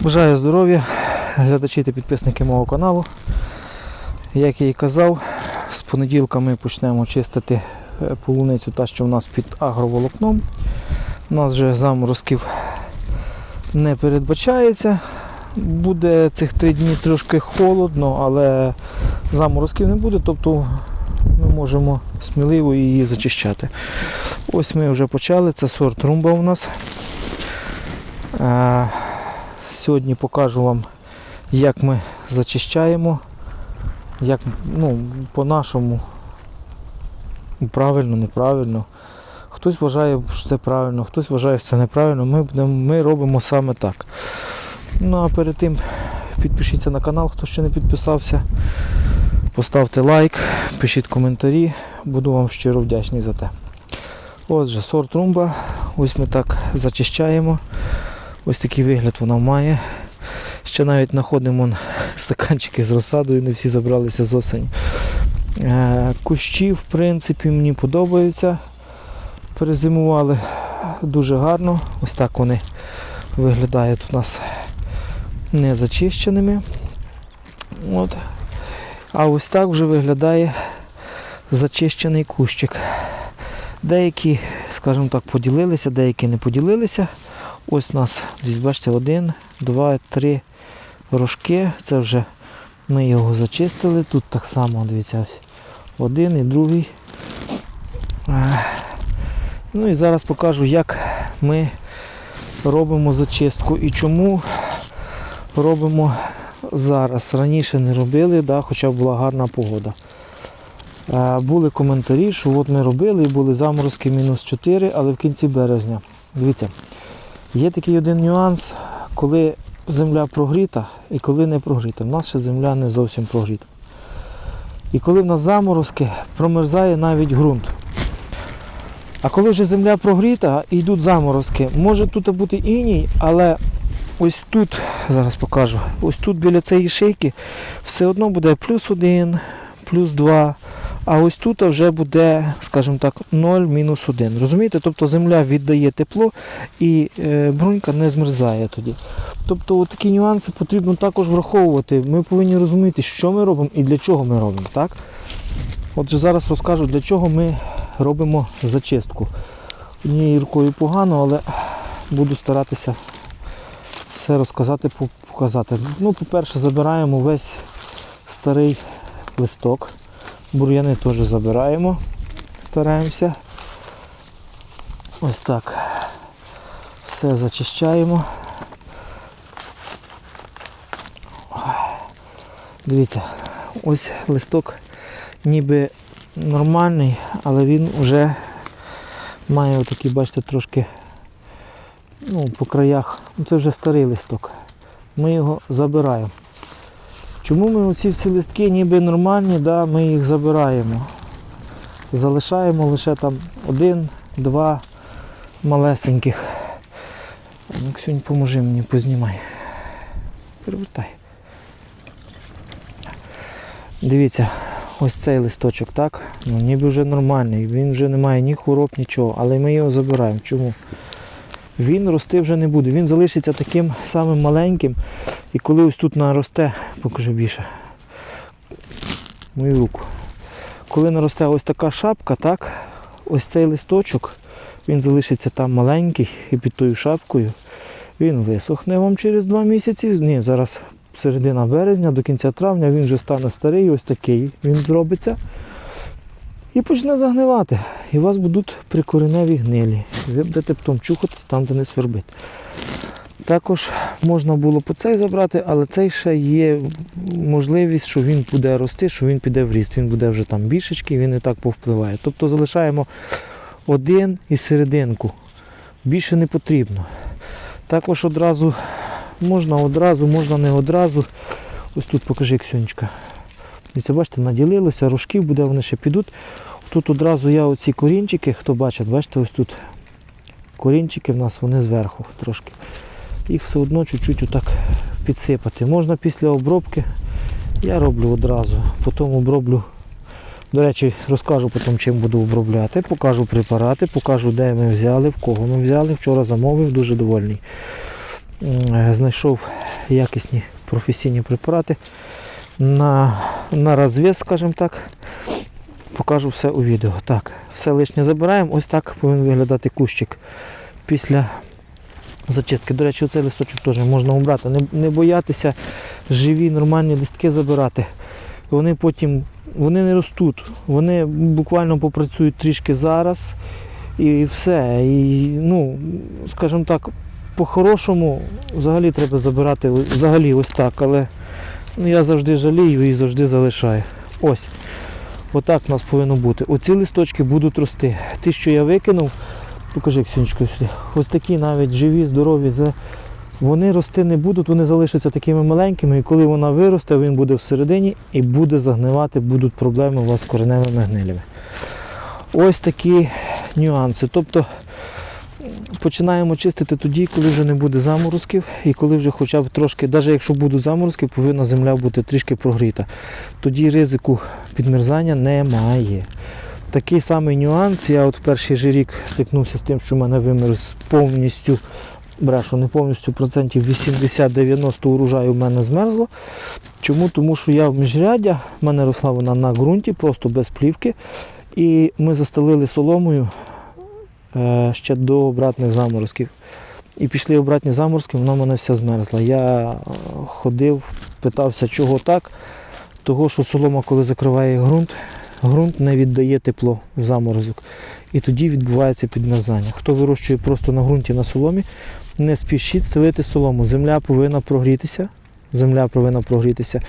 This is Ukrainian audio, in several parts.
Бажаю здоров'я, глядачі та підписники мого каналу. Як я і казав, з понеділка ми почнемо чистити е, полуницю, та що в нас під агроволокном. У нас вже заморозків не передбачається. Буде цих три дні трошки холодно, але заморозків не буде, тобто ми можемо сміливо її зачищати. Ось ми вже почали, це сорт румба у нас. Сьогодні покажу вам, як ми зачищаємо, як ну, по-нашому правильно, неправильно. Хтось вважає, що це правильно, хтось вважає, що це неправильно. Ми, ми робимо саме так. Ну а перед тим підпишіться на канал, хто ще не підписався. Поставте лайк, пишіть коментарі, буду вам щиро вдячний за те. Отже, сорт румба. Ось ми так зачищаємо. Ось такий вигляд вона має. Ще навіть знаходимо стаканчики з розсадою, не всі забралися з осені. Е, Кущі, в принципі, мені подобаються. Перезимували дуже гарно. Ось так вони виглядають у нас не зачищеними. От. А ось так вже виглядає зачищений кущик. Деякі, скажімо так, поділилися, деякі не поділилися. Ось у нас, десь бачите, один, два, три рожки. Це вже ми його зачистили. Тут так само, дивіться, один і другий. Ну і зараз покажу, як ми робимо зачистку і чому робимо зараз. Раніше не робили, да, хоча була гарна погода. Е, Були коментарі, що от ми робили і були заморозки мінус 4, але в кінці березня. Дивіться, є такий один нюанс, коли земля прогріта і коли не прогріта. У нас ще земля не зовсім прогріта. І коли в нас заморозки, промерзає навіть ґрунт. А коли вже земля прогріта і йдуть заморозки, може тут бути іній, але ось тут, зараз покажу, ось тут біля цієї шийки все одно буде плюс один, плюс два. А ось тут вже буде, скажімо так, 0 мінус 1. Розумієте? Тобто земля віддає тепло і е, брунька не змерзає тоді. Тобто такі нюанси потрібно також враховувати. Ми повинні розуміти, що ми робимо і для чого ми робимо. Так? Отже, зараз розкажу, для чого ми робимо зачистку. Однією рукою погано, але буду старатися все розказати, показати. Ну, по-перше, забираємо весь старий листок. Бур'яни теж забираємо, стараємося. Ось так. Все зачищаємо. Дивіться, ось листок ніби нормальний, але він вже має отакі, бачите, трошки ну, по краях. Ну, Це вже старий листок. Ми його забираємо. Чому ми оці всі листки ніби нормальні, да, ми їх забираємо. Залишаємо лише там один, два малесеньких. Ну, Ксюнь, поможи мені, познімай. Перевертай. Дивіться, ось цей листочок, так? Ну, ніби вже нормальний, він вже не має ні хвороб, нічого, але ми його забираємо. Чому? Він рости вже не буде, він залишиться таким самим маленьким. І коли ось тут наросте, покажи більше мою руку. Коли наросте ось така шапка, так, ось цей листочок, він залишиться там маленький і під тою шапкою він висохне вам через два місяці. Ні, зараз середина березня, до кінця травня він вже стане старий, ось такий він зробиться. І почне загнивати. І у вас будуть прикореневі гнилі. Ви будете потім чухатись там, де не свербить. Також можна було по цей забрати, але цей ще є можливість, що він буде рости, що він піде в ріст. Він буде вже там більшечки, він не так повпливає. Тобто залишаємо один і серединку. Більше не потрібно. Також одразу можна одразу, можна не одразу. Ось тут покажи Ксюнечка. І це бачите, наділилося, рожків буде, вони ще підуть. Тут одразу я оці корінчики, хто бачить, бачите, ось тут корінчики в нас вони зверху трошки. Їх все одно чуть-чуть отак підсипати. Можна після обробки. Я роблю одразу. Потім оброблю. До речі, розкажу потім, чим буду обробляти. Покажу препарати, покажу, де ми взяли, в кого ми взяли. Вчора замовив, дуже довольний. знайшов якісні професійні препарати на, на розв'яз, скажімо так. Покажу все у відео. Так, все лишнє забираємо. Ось так повинен виглядати кущик після зачистки. До речі, оцей листочок теж можна обрати. Не, не боятися живі, нормальні листки забирати. Вони потім вони не ростуть. Вони буквально попрацюють трішки зараз і все. І, ну, скажімо так, по-хорошому взагалі треба забирати взагалі ось так, але ну, я завжди жалію і завжди залишаю. Ось. Отак у нас повинно бути. Оці листочки будуть рости. Ті, що я викинув, покажи Ксюнечко сюди. Ось такі навіть живі, здорові. Вони рости не будуть, вони залишаться такими маленькими, і коли вона виросте, він буде всередині і буде загнивати, будуть проблеми у вас з кореневими гнилями. Ось такі нюанси. Тобто починаємо чистити тоді, коли вже не буде заморозків, і коли вже хоча б трошки, навіть якщо будуть заморозки, повинна земля бути трішки прогріта. Тоді ризику підмерзання немає. Такий самий нюанс. Я от перший же рік стикнувся з тим, що в мене вимерз повністю, брешу, не повністю процентів 80-90 урожаю в мене змерзло. Чому? Тому що я в міжряддя, в мене росла вона на ґрунті, просто без плівки. І ми застелили соломою ще до обратних заморозків. І пішли обратні заморозки, вона в мене вся змерзла. Я е, ходив, питався, чого так. Того, що солома, коли закриває ґрунт, ґрунт не віддає тепло в заморозок. І тоді відбувається підмерзання. Хто вирощує просто на ґрунті на соломі, не спішіть стелити солому. Земля повинна прогрітися. Земля повинна прогрітися.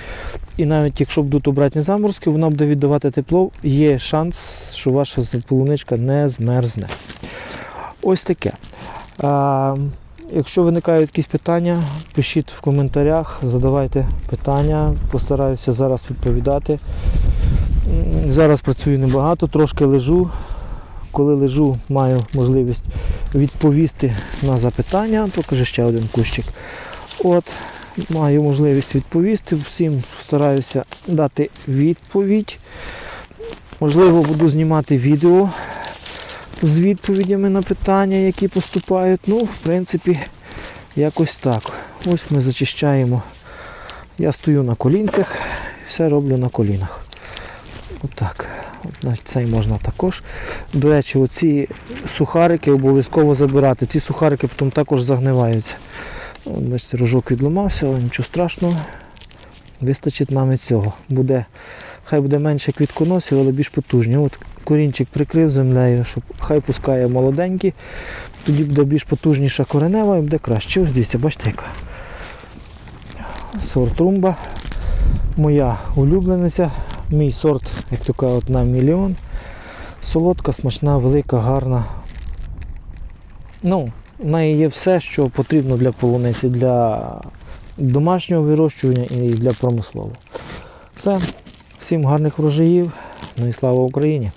І навіть якщо будуть обратні заморозки, вона буде віддавати тепло, є шанс, що ваша полуничка не змерзне. Ось таке. Якщо виникають якісь питання, пишіть в коментарях, задавайте питання, постараюся зараз відповідати. Зараз працюю небагато, трошки лежу. Коли лежу, маю можливість відповісти на запитання. Покажи ще один кущик. От, маю можливість відповісти. Всім стараюся дати відповідь. Можливо, буду знімати відео з відповідями на питання, які поступають. Ну, в принципі, якось так. Ось ми зачищаємо. Я стою на колінцях, і все роблю на колінах. Отак. От цей можна також. До речі, оці сухарики обов'язково забирати. Ці сухарики потім також загниваються. От, Бачите, рожок відламався, але нічого страшного. Вистачить нам і цього. Буде, хай буде менше квітконосів, але більш потужні. От корінчик прикрив землею, щоб хай пускає молоденькі, тоді буде більш потужніша коренева і буде краще. Ось дивіться, бачите яка. Сорт румба. Моя улюблениця. Мій сорт, як то кажуть, на мільйон. Солодка, смачна, велика, гарна. Ну, в неї є все, що потрібно для полуниці, для домашнього вирощування і для промислового. Все. Всім гарних врожаїв. Ну і слава Україні!